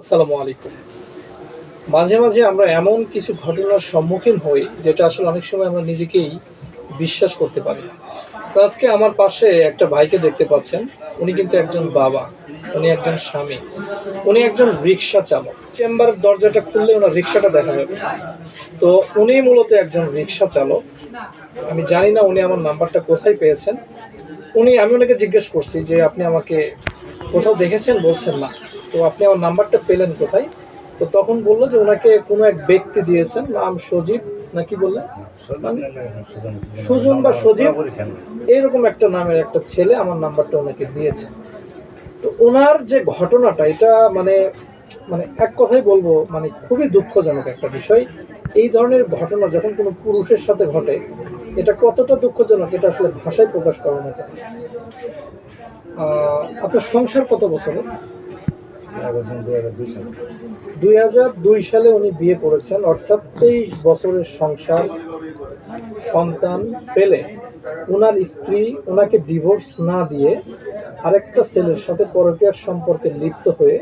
আসসালামু আলাইকুম। মাঝে মাঝে আমরা এমন কিছু ঘটনার সম্মুখীন হই, যেটা আসলে অনেক সময় আমরা নিজেকেই বিশ্বাস করতে পারি না। তো আজকে আমার পাশে একটা ভাইকে দেখতে পাচ্ছেন। উনি কিন্তু একজন বাবা, উনি একজন স্বামী, উনি একজন রিক্সা চালক। চেম্বারের দরজাটা খুললে ওনার রিক্সাটা দেখা যাবে। তো উনি মূলত একজন রিক্সা চালক। আমি জানি না উনি আমার নাম্বারটা কোথায় পেয়েছেন। উনি, আমি ওনাকে জিজ্ঞেস করছি যে আপনি আমাকে কোথাও দেখেছেন বলছেন না। তো আপনি আমার নাম্বারটা পেলেন কোথায়? তো তখন বলল যে ওনাকে কোনো এক ব্যক্তি দিয়েছেন নাম সজীব নাকি বললেন? সুজন। বা সজীব? এইরকম একটা নামের একটা ছেলে আমার নাম্বারটা ওনাকে দিয়েছে। তো ওনার যে ঘটনাটা এটা মানে মানে এক কথাই বলব মানে খুবই দুঃখজনক একটা বিষয়। এই ধরনের ঘটনা যখন কোনো পুরুষের সাথে ঘটে এটা কতটা দুঃখজনক এটা আসলে ভাষায় প্রকাশ মতো না। আহ, আপনার সংসার কত বছরের দুই হাজার দুই সালে উনি বিয়ে করেছেন অর্থাৎ তেইশ বছরের সংসার সন্তান ফেলে ওনার স্ত্রী ওনাকে ডিভোর্স না দিয়ে আরেকটা ছেলের সাথে পরকীয়ার সম্পর্কে লিপ্ত হয়ে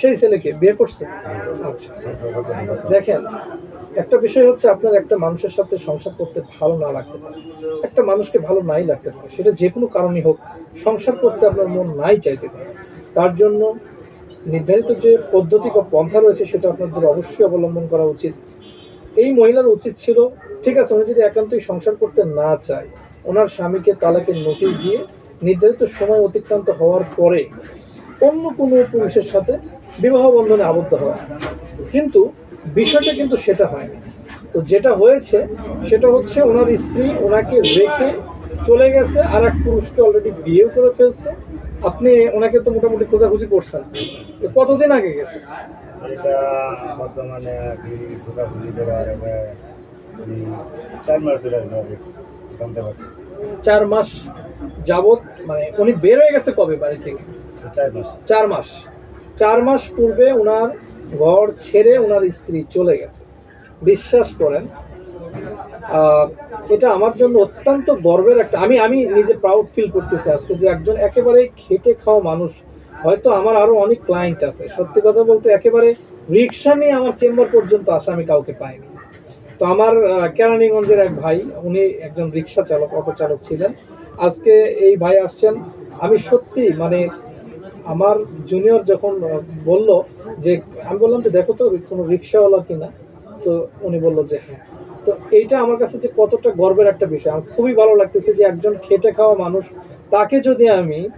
সেই ছেলেকে বিয়ে করছে। আচ্ছা দেখেন, একটা বিষয় হচ্ছে আপনার একটা মানুষের সাথে সংসার করতে ভালো না লাগতে পারে। একটা মানুষকে ভালো নাই লাগতে পারে, সেটা যে কোনো কারণে হোক, সংসার করতে আপনার মন নাই চাইতে পারে। তার জন্য নির্ধারিত যে পদ্ধতি বা পন্থা রয়েছে, সেটা আপনাদের অবশ্যই অবলম্বন করা উচিত। এই মহিলার উচিত ছিল, ঠিক আছে, উনি যদি একান্তই সংসার করতে না চায়, ওনার স্বামীকে তালাকের নোটিশ দিয়ে নির্ধারিত সময় অতিক্রান্ত হওয়ার পরে অন্য কোনো পুরুষের সাথে বিবাহ বন্ধনে আবদ্ধ হওয়া। কিন্তু বিষয়টা কিন্তু সেটা হয়নি। তো যেটা হয়েছে সেটা হচ্ছে ওনার স্ত্রী ওনাকে রেখে চলে গেছে আর এক পুরুষকে অলরেডি বিয়েও করে ফেলছে। আপনি ওনাকে তো মোটামুটি খোঁজাখুঁজি করছেন। কতদিন আগে গেছে? এটা বর্তমানে খোঁজাখুঁজি চার মাস ধরে জানতে পারছি। চার মাস যাবত মানে উনি বের হয়ে গেছে কবে বাড়ি থেকে? চার মাস। চার মাস। চার মাস পূর্বে ওনার ঘর ছেড়ে ওনার স্ত্রী চলে গেছে। বিশ্বাস করেন এটা আমার জন্য অত্যন্ত গর্বের একটা আমি আমি নিজে প্রাউড ফিল করতেছি আজকে যে একজন একেবারে খেটে খাওয়া মানুষ। হয়তো আমার আরও অনেক ক্লায়েন্ট আছে। সত্যি কথা বলতে একেবারে রিক্সা নিয়ে আমার চেম্বার পর্যন্ত আসা আমি কাউকে পাইনি। তো আমার কেরানীগঞ্জের এক ভাই, উনি একজন রিক্সা চালক, অটো চালক ছিলেন। আজকে এই ভাই আসছেন। আমি সত্যি মানে আমার জুনিয়র যখন বলল যে, আমি বললাম যে, দেখো তো, কোনো রিক্সাওয়ালা কিনা? তো উনি বলল যে হ্যাঁ। তো এইটা আমার কাছে যে কতটা গর্বের একটা বিষয়। আমার খুবই ভালো লাগতেছে যে একজন খেটে খাওয়া মানুষ, তাকে যদি আমি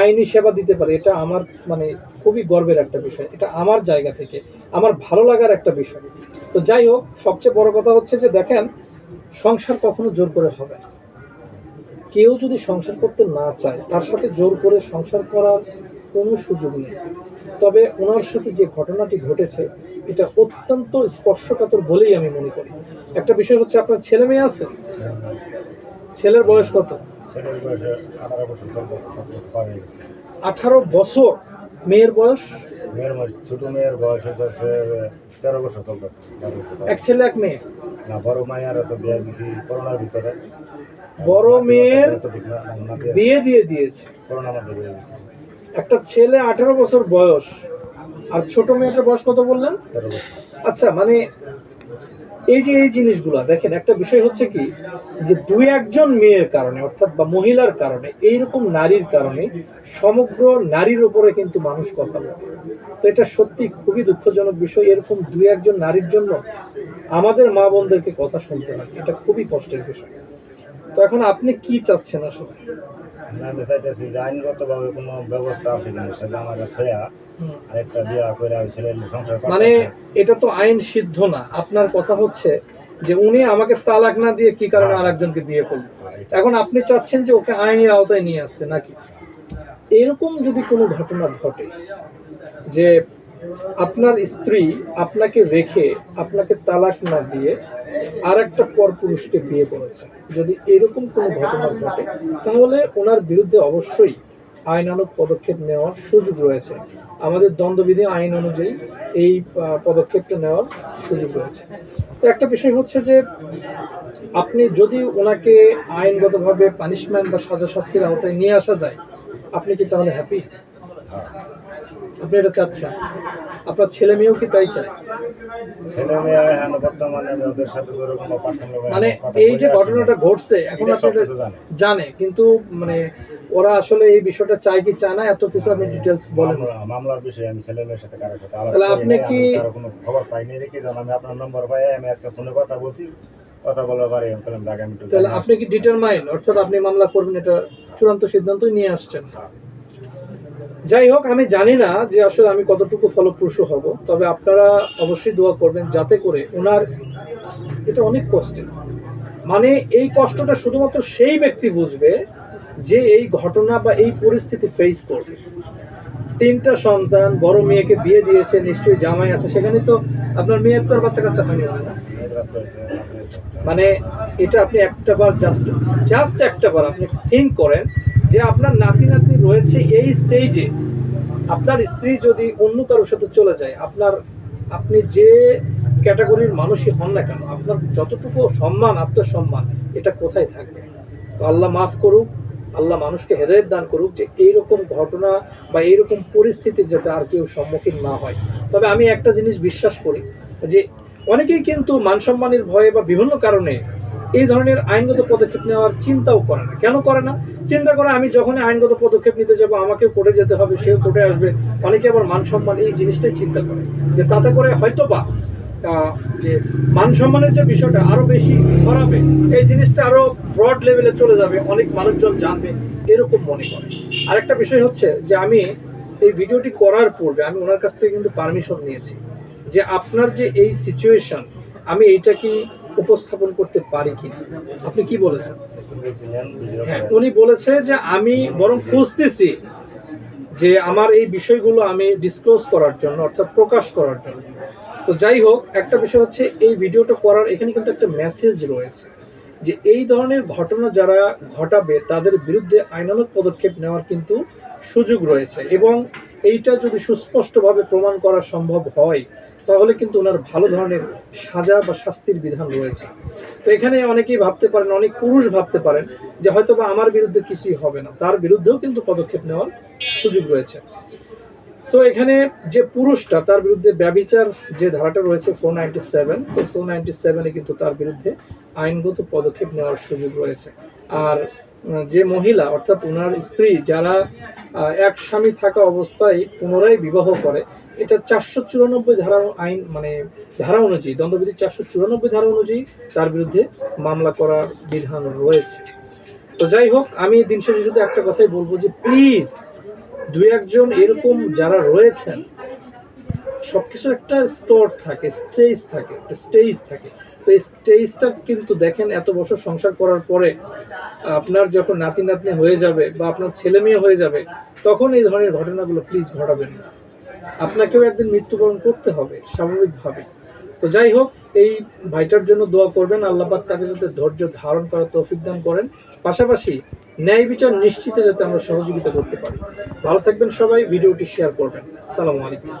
আইনি সেবা দিতে পারি, এটা আমার মানে খুবই গর্বের একটা বিষয়। এটা আমার জায়গা থেকে, আমার ভালো লাগার একটা বিষয়। তো যাই হোক, সবচেয়ে বড় কথা হচ্ছে যে, দেখেন, সংসার কখনো জোর করে হবে কেউ যদি সংসার করতে না চায়, তার সাথে জোর করে সংসার করার কোনো সুযোগ নেই। তবে ওনার সাথে যে ঘটনাটি ঘটেছে এটা অত্যন্ত স্পর্শকাতর বলেই আমি মনে করি। একটা বিষয় হচ্ছে আপনার ছেলে মেয়ে আছে? ছেলের বয়স কত? আঠারো বছর মেয়ের বয়স? মেয়ের বয়স ছোট মেয়ের বয়স হচ্ছে তেরো বছর চলতেছে এক ছেলে এক মেয়ে? না বড় মায়ের তো বিয়ে দিছি করোনার ভিতরে। বড় মেয়ের বিয়ে দিয়ে দিয়েছে। করোনার মধ্যে বিয়ে দিছি একটা ছেলে আঠারো বছর বয়স আর ছোট মেয়েটার বয়স কত বললেন? আচ্ছা মানে এই যে এই জিনিসগুলা দেখেন একটা বিষয় হচ্ছে কি যে দুই একজন মেয়ের কারণে অর্থাৎ বা মহিলার কারণে এইরকম নারীর কারণে সমগ্র নারীর উপরে কিন্তু মানুষ কথা বলে। তো এটা সত্যি খুবই দুঃখজনক বিষয় এরকম দুই একজন নারীর জন্য আমাদের মা বোনদেরকে কথা শুনতে হয় এটা খুবই কষ্টের বিষয়। তো এখন আপনি কি চাচ্ছেন আসলে? আমি চাইতেছি যে আইনগতভাবে কোনো ব্যবস্থা আছে কিনা সেটা আমার থয়া আরেকটা বিয়া করে আমি ছেলে সংসার মানে এটা তো আইন সিদ্ধ না। আপনার কথা হচ্ছে যে উনি আমাকে তালাক না দিয়ে কি কারণে আরেকজনকে বিয়ে করলেন এখন আপনি চাচ্ছেন যে ওকে আইনের আওতায় নিয়ে আসতে নাকি? এরকম যদি কোনো ঘটনা ঘটে যে আপনার স্ত্রী আপনাকে রেখে আপনাকে তালাক না দিয়ে আর একটা পর পুরুষকে বিয়ে করেছে। যদি এরকম কোনো ঘটনা ঘটে, তাহলে ওনার বিরুদ্ধে অবশ্যই আইনানুগ পদক্ষেপ নেওয়ার সুযোগ রয়েছে। আমাদের দ্বন্দ্ববিধি আইন অনুযায়ী এই পদক্ষেপটা নেওয়ার সুযোগ রয়েছে। তো একটা বিষয় হচ্ছে যে, আপনি যদি ওনাকে আইনগতভাবে পানিশমেন্ট বা সাজা শাস্তির আওতায় নিয়ে আসা যায়, আপনি কি তাহলে হ্যাপি হ্যাঁ। আপনি এটা চাচ্ছেন? আপনার ছেলে মেয়েও কি তাই চায়? মানে এই যে ঘটনাটা ঘটছে এখন আপনি জানে। কিন্তু মানে ওরা আসলে এই বিষয়টা চায় কি চায় না এত কিছু আপনি ডিটেলস বলেন। মামলার বিষয়ে আমি ছেলে মেয়ের সাথে কারোর সাথে তাহলে আপনি কি- কোনো খবর পাইনি রেখে জান আমি আপনার নম্বর পাই আমি আজকে ফোনে কথা বলছি কথা বলার পরে তাহলে আপনি কি ডিটারমাইন অর্থাৎ আপনি মামলা করবেন এটা চূড়ান্ত সিদ্ধান্তই নিয়ে আসছেন। যাই হোক আমি জানি না যে আসলে আমি কতটুকু ফলপ্রসূ হব, তবে আপনারা অবশ্যই দোয়া করবেন যাতে করে ওনার এটা অনেক কষ্টের মানে এই কষ্টটা শুধুমাত্র সেই ব্যক্তি বুঝবে যে এই ঘটনা বা এই পরিস্থিতি ফেস করবে তিনটা সন্তান, বড় মেয়েকে বিয়ে দিয়েছে, নিশ্চয়ই জামাই আছে, সেখানে তো আপনার মেয়ের তো আর বাচ্চা কাচ্চা হয়নি না। মানে এটা আপনি একটা বার জাস্ট জাস্ট একটা বার আপনি থিঙ্ক করেন যে আপনার নাতি নাতনি রয়েছে এই স্টেজে আপনার স্ত্রী যদি অন্য কারোর সাথে চলে যায়, আপনার, আপনি যে ক্যাটাগরির মানুষই হন না কেন, আপনার যতটুকু সম্মান, আত্মসম্মান, এটা কোথায় থাকবে? তো আল্লাহ মাফ করুক, আল্লাহ মানুষকে হেদায়ত দান করুক যে এইরকম ঘটনা বা এইরকম পরিস্থিতি যাতে আর কেউ সম্মুখীন না হয়। তবে আমি একটা জিনিস বিশ্বাস করি যে অনেকেই কিন্তু মান সম্মানের ভয়ে বা বিভিন্ন কারণে এই ধরনের আইনগত পদক্ষেপ নেওয়ার চিন্তাও করে না। কেন করে না? চিন্তা করে আমি যখনই আইনগত পদক্ষেপ নিতে যাব আমাকে কোর্টে যেতে হবে, সেও কোর্টে আসবে। অনেকে আবার মান সম্মান এই জিনিসটাই চিন্তা করে যে তাতে করে হয়তো বা যে মান সম্মানের যে বিষয়টা আরও বেশি ছড়াবে, এই জিনিসটা আরও ব্রড লেভেলে চলে যাবে, অনেক মানুষজন জানবে, এরকম মনে করে। আরেকটা বিষয় হচ্ছে যে আমি এই ভিডিওটি করার পূর্বে আমি ওনার কাছ থেকে কিন্তু পারমিশন নিয়েছি যে আপনার যে এই সিচুয়েশন আমি এইটা কি উপস্থাপন করতে পারি কি আপনি কি বলেছেন? হ্যাঁ উনি বলেছে যে আমি বরং খুঁজতেছি যে আমার এই বিষয়গুলো আমি ডিসক্লোজ করার জন্য, অর্থাৎ প্রকাশ করার জন্য। তো যাই হোক, একটা বিষয় হচ্ছে এই ভিডিওটা করার এখানে কিন্তু একটা মেসেজ রয়েছে যে এই ধরনের ঘটনা যারা ঘটাবে, তাদের বিরুদ্ধে আইনানুগ পদক্ষেপ নেওয়ার কিন্তু সুযোগ রয়েছে। এবং এইটা যদি সুস্পষ্টভাবে প্রমাণ করা সম্ভব হয় তাহলে কিন্তু ওনার ভালো ধরনের সাজা বা শাস্তির বিধান রয়েছে। তো এখানে অনেকেই ভাবতে পারেন, অনেক পুরুষ ভাবতে পারেন যে হয়তো বা আমার বিরুদ্ধে কিছুই হবে না। তার বিরুদ্ধেও কিন্তু পদক্ষেপ নেওয়ার সুযোগ রয়েছে। সো এখানে যে পুরুষটা, তার বিরুদ্ধে ব্যবিচার যে ধারাটা রয়েছে ফোর নাইনটি সেভেন তো ফোর নাইনটি সেভেনে কিন্তু তার বিরুদ্ধে আইনগত পদক্ষেপ নেওয়ার সুযোগ রয়েছে। আর যে মহিলা, অর্থাৎ ওনার স্ত্রী, যারা এক স্বামী থাকা অবস্থায় পুনরায় বিবাহ করে। এটা চারশো চুরানব্বই ধারা আইন মানে ধারা অনুযায়ী দণ্ডবিধির চারশো চুরানব্বই ধারা অনুযায়ী তার বিরুদ্ধে মামলা করার বিধান রয়েছে। তো যাই হোক, আমি দিন শেষে শুধু একটা কথাই বলব যে প্লিজ দু একজন এরকম যারা রয়েছেন, সবকিছু একটা স্তর থাকে স্টেজ থাকে স্টেজ থাকে। তো এই স্টেজটা কিন্তু দেখেন, এত বছর সংসার করার পরে আপনার যখন নাতি নাতনি হয়ে যাবে বা আপনার ছেলে মেয়ে হয়ে যাবে, তখন এই ধরনের ঘটনাগুলো প্লিজ ঘটাবেন না। আপনাকেও একদিন মৃত্যুবরণ করতে হবে, স্বাভাবিকভাবে। তো যাই হোক, এই ভাইটার জন্য দোয়া করবেন, আল্লাহ পাক তাকে যাতে ধৈর্য ধারণ করার তৌফিক দান করেন। পাশাপাশি ন্যায় বিচার নিশ্চিতে যাতে আমরা সহযোগিতা করতে পারি। ভালো থাকবেন সবাই, ভিডিওটি শেয়ার করবেন। সালামু আলাইকুম।